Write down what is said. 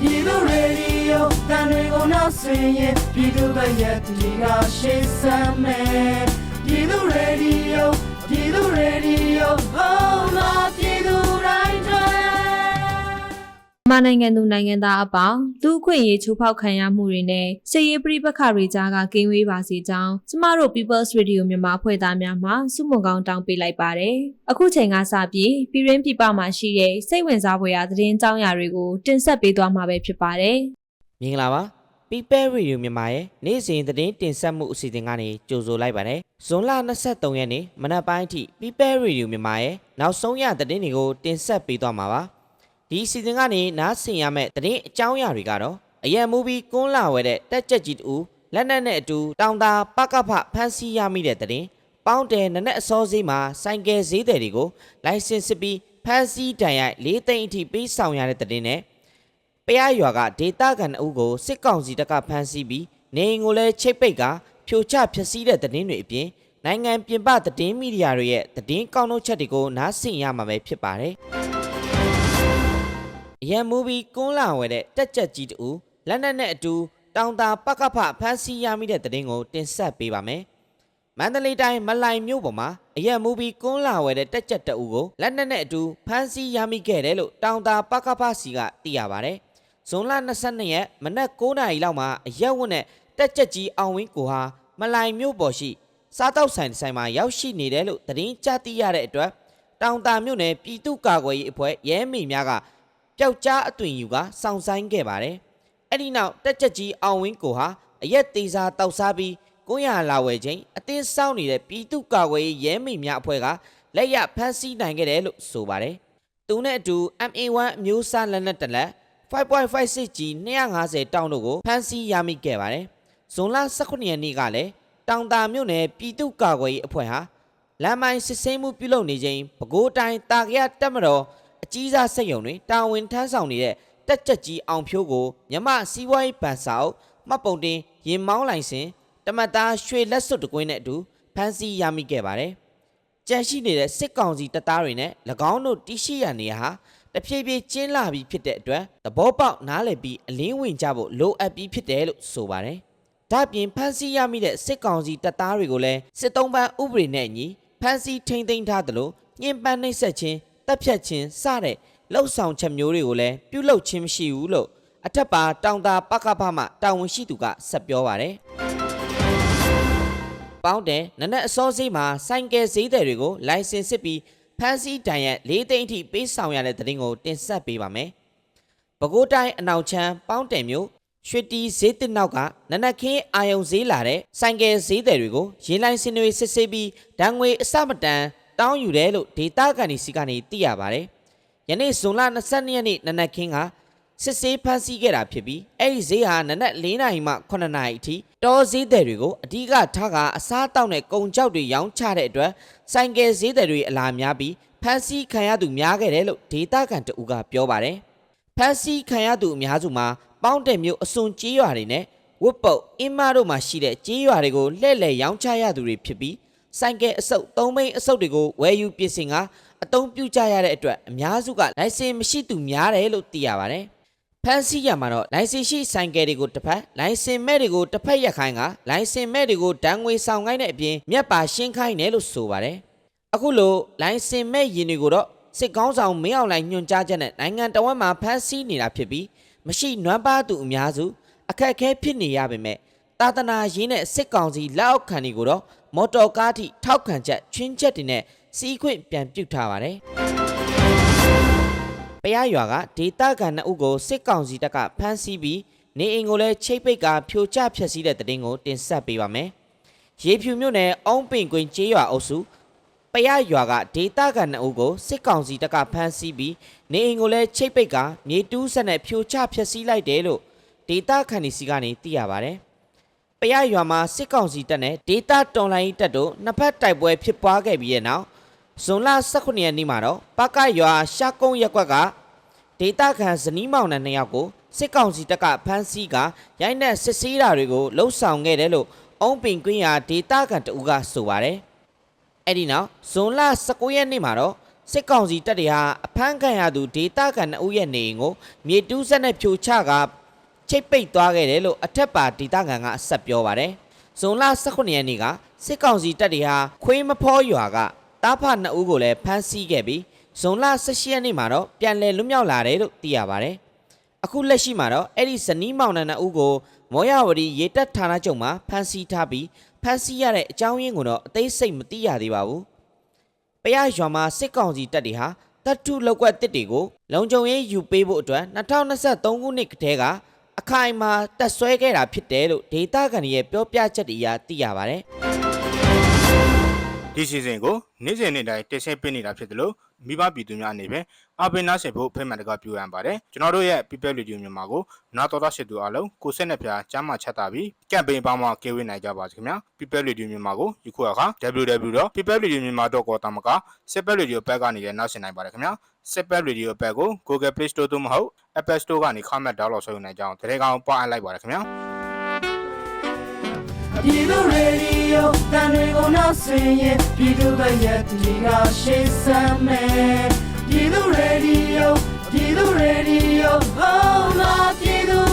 ပြည်သူရေဒီယိုတန်တွေကိုနောက်ဆင်ရင်ပြည်သူ့ဘက်ရဲ့ဒီကရှေ့ဆမ်းမယ်ပြည်သူရေဒီယိုပြည်သူရေဒီယို န်မာနိုင်ငံသူနိုင်ငံသားအပေါင်းလူအခွင့်အရေးချိုးဖောက်ခံရမှုတွေနဲ့စစ်ရေးပြိပခါတွေကြားကကင်းဝေးပါစေကြောင်းကျမတို့ People's Radio မြန်မာဖွဲ့သားများမှစုမုံကောင်းတောင်းပေးလိုက်ပါတယ်။အခုချိန်ကစပြီးပြည်ရင်းပြည်ပမှာရှိတဲ့စိတ်ဝင်စားဖွယ်ရာသတင်းကြောင်းရာတွေကိုတင်ဆက်ပေးသွားမှာပဲဖြစ်ပါတယ်။မင်္ဂလာပါ People Radio မြန်မာရဲ့နေ့စဉ်သတင်းတင်ဆက်မှုအစီအစဉ်ကနေကြိုဆိုလိုက်ပါတယ်ဇွန်လ23ရက်နေ့မနက်ပိုင်းအထိ People Radio မြန်မာရဲ့နောက်ဆုံးရသတင်းတွေကိုတင်ဆက်ပေးသွားမှာပါ ဒီအစီအစဉ်ကနေနားဆင်ရမယ့်သတင်းအကြောင်းအရာတွေကတော့အရန်မူဗီကွန်းလာဝဲတဲ့တက်ကြက်ကြီးတူလက်နက်နဲ့အတူတောင်တာပကဖဖမ်းဆီးရမိတဲ့သတင်းပေါင်းတယ်နနက်အစောစီးမှာဆိုင်ကယ်ဈေးတယ်တွေကိုလိုင်စင်စစ်ပြီးဖမ်းဆီးတန်ရိုက်၄သိန်းအထိပေးဆောင်ရတဲ့သတင်းနဲ့ပရရွာကဒေတာကန်အုပ်ကိုစစ်ကောင်စီတပ်ကဖမ်းဆီးပြီးနေအိမ်ကိုလည်းချိတ်ပိတ်ကဖြိုချဖျက်ဆီးတဲ့သတင်းတွေအပြင်နိုင်ငံပြင်ပသတင်းမီဒီယာတွေရဲ့သတင်းကောက်နှုတ်ချက်တွေကိုနားဆင်ရမှာပဲဖြစ်ပါတယ်။ အရန်မူဗီကွန်းလာဝဲတဲ့တက်ကြက်ကြီးတူလက်နက်နဲ့အတူတောင်တာပကဖဖမ်းဆီးရမိတဲ့သတင်းကိုတင်ဆက်ပေးပါမယ်။မန္တလေးတိုင်းမလိုင်မြို့ပေါ်မှာအရန်မူဗီကွန်းလာဝဲတဲ့တက်ကြက်တအူကိုလက်နက်နဲ့အတူဖမ်းဆီးရမိခဲ့တယ်လို့တောင်တာပကဖစီကသိရပါတယ်။ဇွန်လ22ရက်မနက်9:00နာရီလောက်မှာအရက်ဝတ်နဲ့တက်ကြက်ကြီးအောင်ဝင်းကိုဟာမလိုင်မြို့ပေါ်ရှိစားတောက်ဆိုင်တစ်ဆိုင်မှာရောက်ရှိနေတယ်လို့သတင်းကြားသိရတဲ့အတွက်တောင်တာမြို့နယ်ပြည်သူ့ကာကွယ်ရေးအဖွဲ့ရဲမေများက ပျောက်ကြားအသွင်ယူကစောင့်ဆိုင်ခဲ့ပါတယ်။အဲ့ဒီနောက်တက်ကြက်ကြီးအောင်ဝင်းကိုဟာအရက်သေးစားတောက်စားပြီးကိုရလာဝယ်ချင်းအတင်းစောင့်နေတဲ့ပြည်သူ့ကာကွယ်ရေးရဲမေများအဖွဲ့ကလက်ရဖမ်းဆီးနိုင်ခဲ့တယ်လို့ဆိုပါတယ်။သူနဲ့အတူ MA1 အမျိုးအစားလက်နက်တစ်လက် 5.56G 250တောင်းတို့ကိုဖမ်းဆီးရမိခဲ့ပါတယ်။ဇွန်လ18ရက်နေ့ကလည်းတောင်တာမြို့နယ်ပြည်သူ့ကာကွယ်ရေးအဖွဲ့ဟာလမ်းမိုင်းစစ်ဆေးမှုပြုလုပ်နေချိန်ပဲခူးတိုင်းတာကရတက်မတော် အကြီးစားစက်ရုံတွင်တာဝန်ထမ်းဆောင်နေတဲ့တက်ကြက်ကြီးအောင်ဖြိုးကိုမြမစီးပွားရေးဗန်ဆောင်မှတ်ပုံတင်ရင်မောင်းလိုင်စင်တမတ်သားရွှေလက်စွပ်တကွင်းနဲ့အတူဖမ်းဆီးရမိခဲ့ပါတယ်။ကြန့်ရှိနေတဲ့စစ်ကောင်စီတပ်သားတွေနဲ့၎င်းတို့တိရှိရနေရဟာတဖြည်းဖြည်းကျင်းလာပြီးဖြစ်တဲ့အတွက်သဘောပေါက်နားလည်ပြီးအလင်းဝင်ကြဖို့လိုအပ်ပြီးဖြစ်တယ်လို့ဆိုပါတယ်။ဒါ့အပြင်ဖမ်းဆီးရမိတဲ့စစ်ကောင်စီတပ်သားတွေကိုလည်းစစ်သုံးပန်းဥပဒေနဲ့အညီဖမ်းဆီးထိန်းသိမ်းထားသလိုညှဉ်းပန်းနှိပ်စက်ခြင်း တပ်ဖြတ်ခြင်းစတဲ့လှုပ်ဆောင်ချက်မျိုးတွေကိုလည်းပြုလုပ်ခြင်းမရှိဘူးလို့အထက်ပါတောင်တာပကဖမှတာဝန်ရှိသူကဆက်ပြောပါတယ်။ပေါင်းတယ်နနက်အစောစီးမှာဆိုင်ကယ်ဈေးတယ်တွေကို လိုင်စင်စစ်ပြီးဖမ်းဆီးတိုင်ရက်၄သိန်းအထိပေးဆောင်ရတဲ့တဲ့တင်ကိုတင်ဆက်ပေးပါမယ်။ပဲခူးတိုင်းအနောက်ချမ်းပေါင်းတယ်မျိုးရွှေတီဈေးတစ်နောက်ကနနက်ခင်းအာယုံဈေးလာတဲ့ဆိုင်ကယ်ဈေးတယ်တွေကိုရင်လိုင်စင်တွေစစ်ဆေးပြီးဒဏ်ငွေအစမတန် တောင်းယူတယ်လို့ဒေတာကန်ဒီစီကနေသိရပါတယ်။ယနေ့ဇွန်လ22ရက်နေ့နနက်ခင်းကစစ်ဆေးဖမ်းဆီးခဲ့တာဖြစ်ပြီးအဲ့ဒီဈေးဟာနနက်၄နာရီမှ9နာရီအထိတောဈေးတယ်တွေကိုအဓိကထားကအစားတောက်တဲ့ကုံကြောက်တွေရောင်းချတဲ့အတွက်ဆိုင်ကယ်ဈေးတယ်တွေအလာများပြီးဖမ်းဆီးခံရသူများခဲ့တယ်လို့ဒေတာကန်တအူကပြောပါတယ်ဖမ်းဆီးခံရသူအများစုမှာပေါင်းတယ်မျိုးအစွန်ကြေးရွာတွေနဲ့ဝတ်ပုတ်အင်းမတို့မှာရှိတဲ့ကြေးရွာတွေကိုလှည့်လည်ရောင်းချရသူတွေဖြစ်ပြီး ဆိုင်ကယ်အစုပ်၃မိန်းအစုပ်တွေကိုဝယ်ယူပြင်ဆင်ကအသုံးပြုကြရတဲ့အတွက်အများစုကလိုင်စင်မရှိသူများတယ်လို့သိရပါတယ်ဖန်စီရမှာတော့လိုင်စင်ရှိဆိုင်ကယ်တွေကိုတစ်ဖက်လိုင်စင်မဲ့တွေကိုတစ်ဖက်ရက်ခိုင်းကလိုင်စင်မဲ့တွေကိုဒဏ်ငွေဆောင်ခိုင်းတဲ့အပြင်မြက်ပါရှင်းခိုင်းတယ်လို့ဆိုပါတယ်အခုလိုလိုင်စင်မဲ့ရင်တွေကိုတော့စစ်ကောင်းဆောင်မင်းအောင်လှိုင်ညွှန်ကြားချက်နဲ့နိုင်ငံတော်ဝန်မှာဖမ်းဆီးနေတာဖြစ်ပြီးမရှိနွမ်းပါသူအများစုအခက်အခဲဖြစ်နေရပေမဲ့တာသနာရင်းနဲ့စစ်ကောင်စီလက်အောက်ခံတွေကိုတော့ မော်တော်ကားထိထောက်ခံချက်ချွင်းချက်တွေနဲ့စီးခွင့်ပြန်ပြုတ်ထားပါတယ်ပရရွာကဒေတာကန်နှစ်ဦးကိုစစ်ကောင်စီတပ်ကဖမ်းဆီးပြီးနေအိမ်ကိုလည်းချိတ်ပိတ်ကဖြိုချဖျက်ဆီးတဲ့တဲ့တင်ကိုတင်ဆက်ပေးပါမယ်။ရေဖြူမြို့နယ်အုံးပင်ကွင်းကျေးရွာအုပ်စုပရရွာကဒေတာကန်နှစ်ဦးကိုစစ်ကောင်စီတပ်ကဖမ်းဆီးပြီးနေအိမ်ကိုလည်းချိတ်ပိတ်ကမြေတူးဆက်နဲ့ဖြိုချဖျက်ဆီးလိုက်တယ်လို့ဒေတာခန်ဒီစီကနေသိရပါတယ်။ ပရရွာမှာစစ်ကောင်စီတပ်နဲ့ဒေတာတော်လိုင်းတပ်တို့နှစ်ဖက်တိုက်ပွဲဖြစ်ပွားခဲ့ပြီးတဲ့နောက်ဇွန်လ18ရက်နေ့မှာတော့ပကရွာရှာကုန်းရက်ကွက်ကဒေတာခန်ဇနီးမောင်နှံနှစ်ယောက်ကိုစစ်ကောင်စီတပ်ကဖမ်းဆီးကရိုက်နှက်စစ်ဆေးတာတွေကိုလှုပ်ဆောင်ခဲ့တယ်လို့အုံးပင်ကွင်းရာဒေတာခန်တဦးကဆိုပါတယ်။အဲ့ဒီနောက်ဇွန်လ19ရက်နေ့မှာတော့စစ်ကောင်စီတပ်တွေဟာအဖမ်းခံရသူဒေတာကန်အုပ်ရဲ့နေအိမ်ကိုမြေတူးဆက်နဲ့ဖြိုချက ချိတ်ပိတ်သွားခဲ့တယ်လို့အထက်ပါဒေတာကန်ကဆက်ပြောပါတယ်။ဇွန်လ18ရက်နေ့ကစစ်ကောင်စီတပ်တွေဟာခွေးမဖောရွာကတားဖနှစ်ဦးကိုလည်းဖမ်းဆီးခဲ့ပြီးဇွန်လ18ရက်နေ့မှာတော့ပြန်လည်လွတ်မြောက်လာတယ်လို့သိရပါတယ်။အခုလက်ရှိမှာတော့အဲ့ဒီဇနီးမောင်နှံနှစ်ဦးကိုမောရဝတီရေတပ်ဌာနချုပ်မှာဖမ်းဆီးထားပြီးဖမ်းဆီးရတဲ့အကြောင်းရင်းကိုတော့အသေးစိတ်မသိရသေးပါဘူး။ပရရွာမှာစစ်ကောင်စီတပ်တွေဟာတပ်ထုလောက်ကွက်တစ်တွေကိုလုံခြုံရေးယူပေးဖို့အတွက်2023ခုနှစ်ကတည်းက အခိုင်အမာတက်ဆွဲခဲ့တာဖြစ်တယ်လို့ဒေတာကန်ရဲ့ပြောပြချက်တွေအရသိရပါတယ်။ဒီစီစဉ်ကိုနေ့စဉ်နေ့တိုင်းတင်ဆက်ပေးနေတာဖြစ်တယ်လို့မိဘပြည်သူများအနေနဲ့ အပင်နာရှင်ဖို့ဖိမှန်တကပြုရန်ပါတယ်ကျွန်တော်တို့ရဲ့ People Radio မြန်မာကိုနာတော်သားရှိသူအားလုံးကိုဆက်နှစ်ပြားကျမ်းမာချက်တာပြီးကမ်ပိန်းပေါင်းမှာကဲဝေးနိုင်ကြပါစေခင်ဗျာ People Radio မြန်မာကိုယခုအခါ www.peopleradio.myanmar.com တမက Super Radio ဘက်ကနေလည်းနောက်ဆင်နိုင်ပါတယ်ခင်ဗျာ Super Radio ဘက်ကို Google Play Store သို့မဟုတ် Apple Store ကနေခမတ်ဒေါက်လော့ဆွဲနိုင်ကြအောင်တရေကောင်ပွားအပ်လိုက်ပါတယ်ခင်ဗျာပြည်သူရေဒီယိုတန်တွေကိုနောက်ဆင်ရင်ပြည်သူ့ဘက်ရည်တည်ကရှေ့ဆမ်းမယ် Kidu Radio, Kidu Radio, oh, my Kidu Radio.